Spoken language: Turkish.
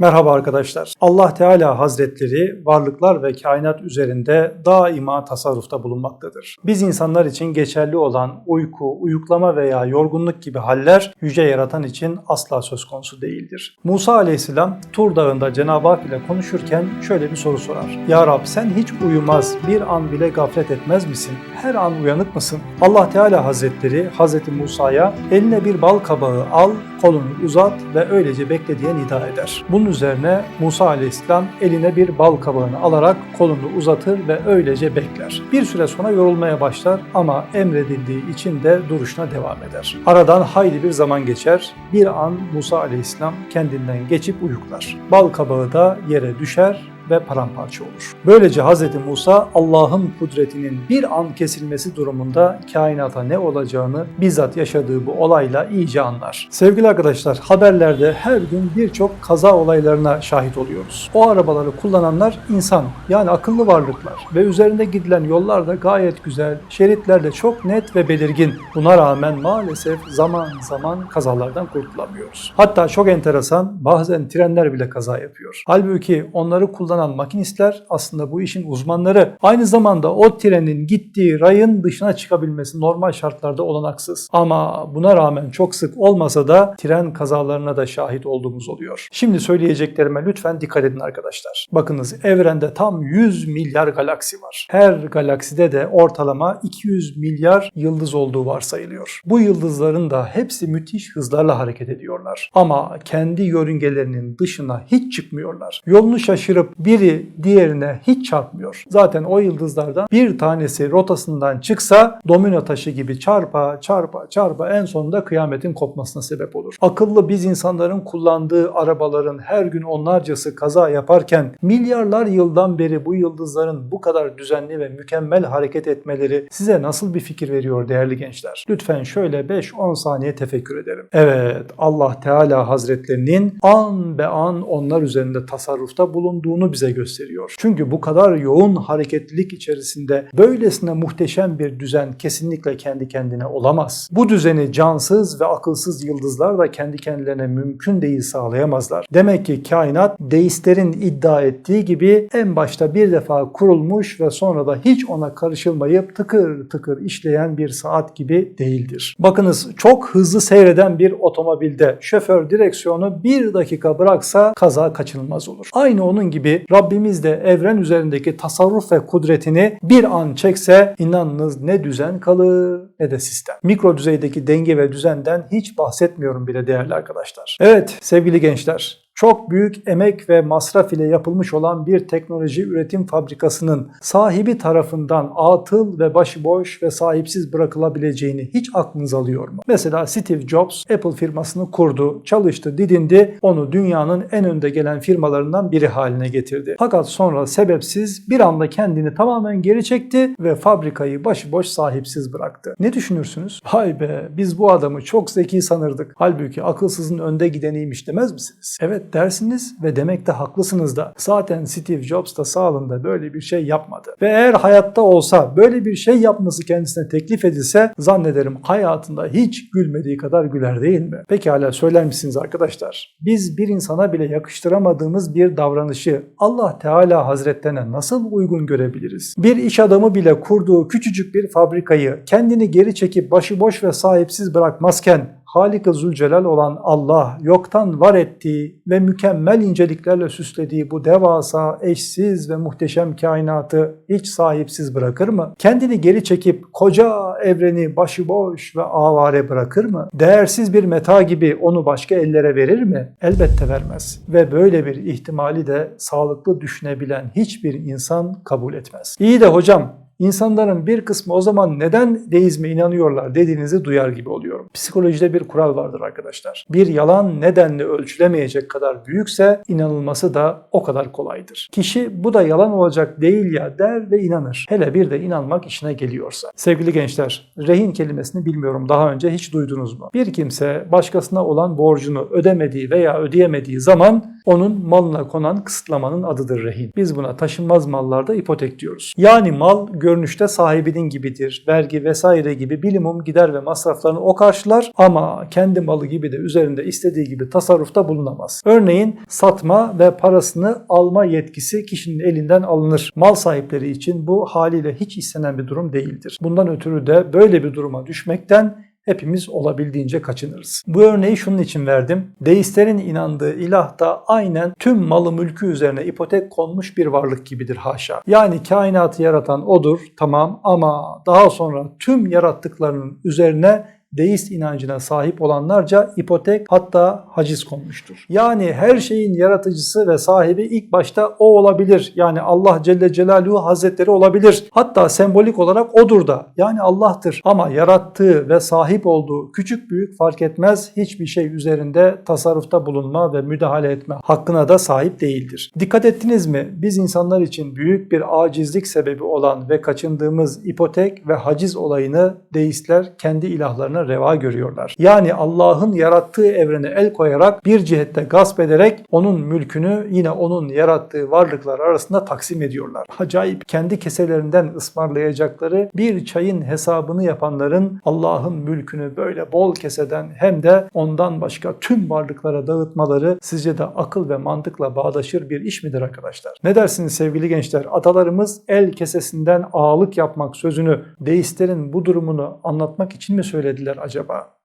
Merhaba arkadaşlar. Allah Teala Hazretleri varlıklar ve kainat üzerinde daima tasarrufta bulunmaktadır. Biz insanlar için geçerli olan uyku, uyuklama veya yorgunluk gibi haller yüce yaratan için asla söz konusu değildir. Musa aleyhisselam Tur Dağı'nda Cenab-ı Hak ile konuşurken şöyle bir soru sorar. Ya Rab sen hiç uyumaz, bir an bile gaflet etmez misin? Her an uyanık mısın? Allah Teala Hazretleri Hazreti Musa'ya eline bir bal kabağı al, kolunu uzat ve öylece bekle diye nida eder. Bunun üzerine Musa aleyhisselam eline bir bal kabağını alarak kolunu uzatır ve öylece bekler. Bir süre sonra yorulmaya başlar ama emredildiği için de duruşuna devam eder. Aradan hayli bir zaman geçer. Bir an Musa aleyhisselam kendinden geçip uyuklar. Bal kabağı da yere düşer ve paramparça olur. Böylece Hz. Musa Allah'ın kudretinin bir an kesilmesi durumunda kainata ne olacağını bizzat yaşadığı bu olayla iyice anlar. Sevgili arkadaşlar haberlerde her gün birçok kaza olaylarına şahit oluyoruz. O arabaları kullananlar insan yani akıllı varlıklar ve üzerinde gidilen yollar da gayet güzel, şeritler de çok net ve belirgin. Buna rağmen maalesef zaman zaman kazalardan kurtulamıyoruz. Hatta çok enteresan bazen trenler bile kaza yapıyor. Halbuki onları kullanan kullanan makinistler aslında bu işin uzmanları. Aynı zamanda o trenin gittiği rayın dışına çıkabilmesi normal şartlarda olanaksız. Ama buna rağmen çok sık olmasa da tren kazalarına da şahit olduğumuz oluyor. Şimdi söyleyeceklerime lütfen dikkat edin arkadaşlar. Bakınız evrende tam 100 milyar galaksi var. Her galakside de ortalama 200 milyar yıldız olduğu varsayılıyor. Bu yıldızların da hepsi müthiş hızlarla hareket ediyorlar. Ama kendi yörüngelerinin dışına hiç çıkmıyorlar. Yolunu şaşırıp biri diğerine hiç çarpmıyor. Zaten o yıldızlardan bir tanesi rotasından çıksa domino taşı gibi çarpa çarpa çarpa en sonunda kıyametin kopmasına sebep olur. Akıllı biz insanların kullandığı arabaların her gün onlarcası kaza yaparken milyarlar yıldan beri bu yıldızların bu kadar düzenli ve mükemmel hareket etmeleri size nasıl bir fikir veriyor değerli gençler? Lütfen şöyle 5-10 saniye tefekkür edelim. Evet Allah Teala Hazretlerinin an be an onlar üzerinde tasarrufta bulunduğunu bize gösteriyor. Çünkü bu kadar yoğun hareketlilik içerisinde böylesine muhteşem bir düzen kesinlikle kendi kendine olamaz. Bu düzeni cansız ve akılsız yıldızlar da kendi kendilerine mümkün değil sağlayamazlar. Demek ki kainat deistlerin iddia ettiği gibi en başta bir defa kurulmuş ve sonra da hiç ona karışılmayıp tıkır tıkır işleyen bir saat gibi değildir. Bakınız çok hızlı seyreden bir otomobilde şoför direksiyonu bir dakika bıraksa kaza kaçınılmaz olur. Aynı onun gibi Rabbimiz de evren üzerindeki tasarruf ve kudretini bir an çekse inanınız ne düzen kalır ne de sistem. Mikro düzeydeki denge ve düzenden hiç bahsetmiyorum bile değerli arkadaşlar. Evet sevgili gençler çok büyük emek ve masraf ile yapılmış olan bir teknoloji üretim fabrikasının sahibi tarafından atıl ve başıboş ve sahipsiz bırakılabileceğini hiç aklınız alıyor mu? Mesela Steve Jobs Apple firmasını kurdu, çalıştı, didindi, onu dünyanın en önde gelen firmalarından biri haline getirdi. Fakat sonra sebepsiz bir anda kendini tamamen geri çekti ve fabrikayı başıboş sahipsiz bıraktı. Ne düşünürsünüz? Hay be biz bu adamı çok zeki sanırdık. Halbuki akılsızın önde gideniymiş demez misiniz? Evet dersiniz ve demekte haklısınız da. Zaten Steve Jobs da sağlığında böyle bir şey yapmadı. Ve eğer hayatta olsa böyle bir şey yapması kendisine teklif edilse zannederim hayatında hiç gülmediği kadar güler değil mi? Peki hala söyler misiniz arkadaşlar? Biz bir insana bile yakıştıramadığımız bir davranışı Allah Teala Hazretlerine nasıl uygun görebiliriz? Bir iş adamı bile kurduğu küçücük bir fabrikayı kendini geri çekip başıboş ve sahipsiz bırakmazken Halik-i Zülcelal olan Allah yoktan var ettiği ve mükemmel inceliklerle süslediği bu devasa, eşsiz ve muhteşem kainatı hiç sahipsiz bırakır mı? Kendini geri çekip koca evreni başıboş ve avare bırakır mı? Değersiz bir meta gibi onu başka ellere verir mi? Elbette vermez. Ve böyle bir ihtimali de sağlıklı düşünebilen hiçbir insan kabul etmez. İyi de hocam İnsanların bir kısmı o zaman neden deizme inanıyorlar dediğinizi duyar gibi oluyorum. Psikolojide bir kural vardır arkadaşlar. Bir yalan nedenle ölçülemeyecek kadar büyükse inanılması da o kadar kolaydır. Kişi bu da yalan olacak değil ya der ve inanır. Hele bir de inanmak işine geliyorsa. Sevgili gençler, rehin kelimesini bilmiyorum daha önce hiç duydunuz mu? Bir kimse başkasına olan borcunu ödemediği veya ödeyemediği zaman onun malına konan kısıtlamanın adıdır rehin. Biz buna taşınmaz mallarda ipotek diyoruz. Yani mal görünüşte sahibinin gibidir. Vergi vesaire gibi bilimum gider ve masraflarını o karşılar ama kendi malı gibi de üzerinde istediği gibi tasarrufta bulunamaz. Örneğin satma ve parasını alma yetkisi kişinin elinden alınır. Mal sahipleri için bu haliyle hiç istenen bir durum değildir. Bundan ötürü de böyle bir duruma düşmekten hepimiz olabildiğince kaçınırız. Bu örneği şunun için verdim. Deistlerin inandığı ilah da aynen tüm malı mülkü üzerine ipotek konmuş bir varlık gibidir haşa. Yani kainatı yaratan odur tamam ama daha sonra tüm yarattıklarının üzerine deist inancına sahip olanlarca ipotek hatta haciz konmuştur. Yani her şeyin yaratıcısı ve sahibi ilk başta o olabilir. Yani Allah Celle Celaluhu Hazretleri olabilir. Hatta sembolik olarak odur da. Yani Allah'tır. Ama yarattığı ve sahip olduğu küçük büyük fark etmez hiçbir şey üzerinde tasarrufta bulunma ve müdahale etme hakkına da sahip değildir. Dikkat ettiniz mi? Biz insanlar için büyük bir acizlik sebebi olan ve kaçındığımız ipotek ve haciz olayını deistler kendi ilahlarına reva görüyorlar. Yani Allah'ın yarattığı evrene el koyarak bir cihette gasp ederek onun mülkünü yine onun yarattığı varlıklar arasında taksim ediyorlar. Acayip kendi keselerinden ısmarlayacakları bir çayın hesabını yapanların Allah'ın mülkünü böyle bol keseden hem de ondan başka tüm varlıklara dağıtmaları sizce de akıl ve mantıkla bağdaşır bir iş midir arkadaşlar? Ne dersiniz sevgili gençler? Atalarımız el kesesinden ağalık yapmak sözünü deistlerin bu durumunu anlatmak için mi söylediler acaba?